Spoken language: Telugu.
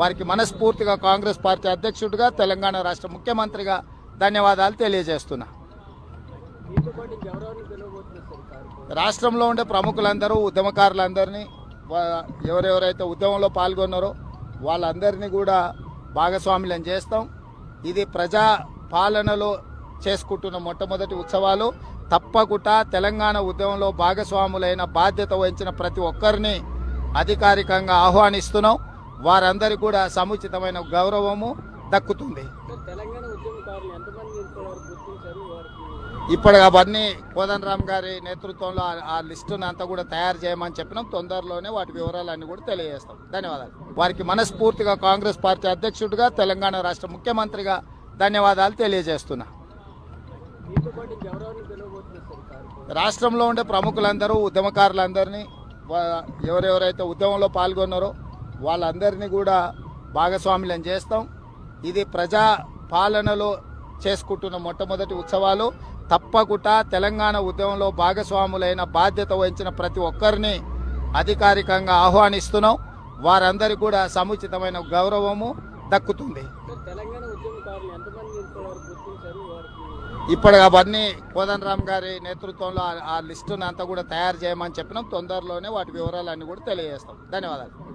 వారికి మనస్ఫూర్తిగా కాంగ్రెస్ పార్టీ అధ్యక్షుడిగా తెలంగాణ రాష్ట్ర ముఖ్యమంత్రిగా ధన్యవాదాలు తెలియజేస్తున్నా. రాష్ట్రంలో ఉండే ప్రముఖులందరూ ఉద్యమకారులందరినీ ఎవరెవరైతే ఉద్యమంలో పాల్గొన్నారో వాళ్ళందరినీ కూడా భాగస్వాములను చేస్తాం. ఇది ప్రజా పాలనలో చేసుకుంటున్న మొట్టమొదటి ఉత్సవాలు. తప్పకుండా తెలంగాణ ఉద్యమంలో భాగస్వాములైన బాధ్యత వహించిన ప్రతి ఒక్కరిని అధికారికంగా ఆహ్వానిస్తున్నాం. వారందరికీ కూడా సముచితమైన గౌరవము దక్కుతుంది. ఇప్పుడు అవన్నీ కోదండరామ్ గారి నేతృత్వంలో ఆ- లిస్టును అంతా కూడా తయారు చేయమని చెప్పినాం. తొందరలోనే వాటి వివరాలన్నీ కూడా తెలియజేస్తాం. ధన్యవాదాలు. వారికి మనస్ఫూర్తిగా కాంగ్రెస్ పార్టీ అధ్యక్షుడిగా తెలంగాణ రాష్ట్ర ముఖ్యమంత్రిగా ధన్యవాదాలు తెలియజేస్తున్నా. రాష్ట్రంలో ఉండే ప్రముఖులందరూ ఉద్యమకారులందరినీ ఎవరెవరైతే ఉద్యమంలో పాల్గొన్నారో వాళ్ళందరినీ కూడా భాగస్వాములను చేస్తాం. ఇది ప్రజా పాలనలో చేసుకుంటున్న మొట్టమొదటి ఉత్సవాలు. తప్పకుండా తెలంగాణ ఉద్యమంలో భాగస్వాములైన బాధ్యత వహించిన ప్రతి ఒక్కరిని అధికారికంగా ఆహ్వానిస్తున్నాం. వారందరికీ కూడా సముచితమైన గౌరవము దక్కుతుంది. ఇప్పుడు అవన్నీ కోదండరామ్ గారి నేతృత్వంలో ఆ లిస్టును అంతా కూడా తయారు చేయమని చెప్పినాం. తొందరలోనే వాటి వివరాలన్నీ కూడా తెలియజేస్తాం. ధన్యవాదాలు.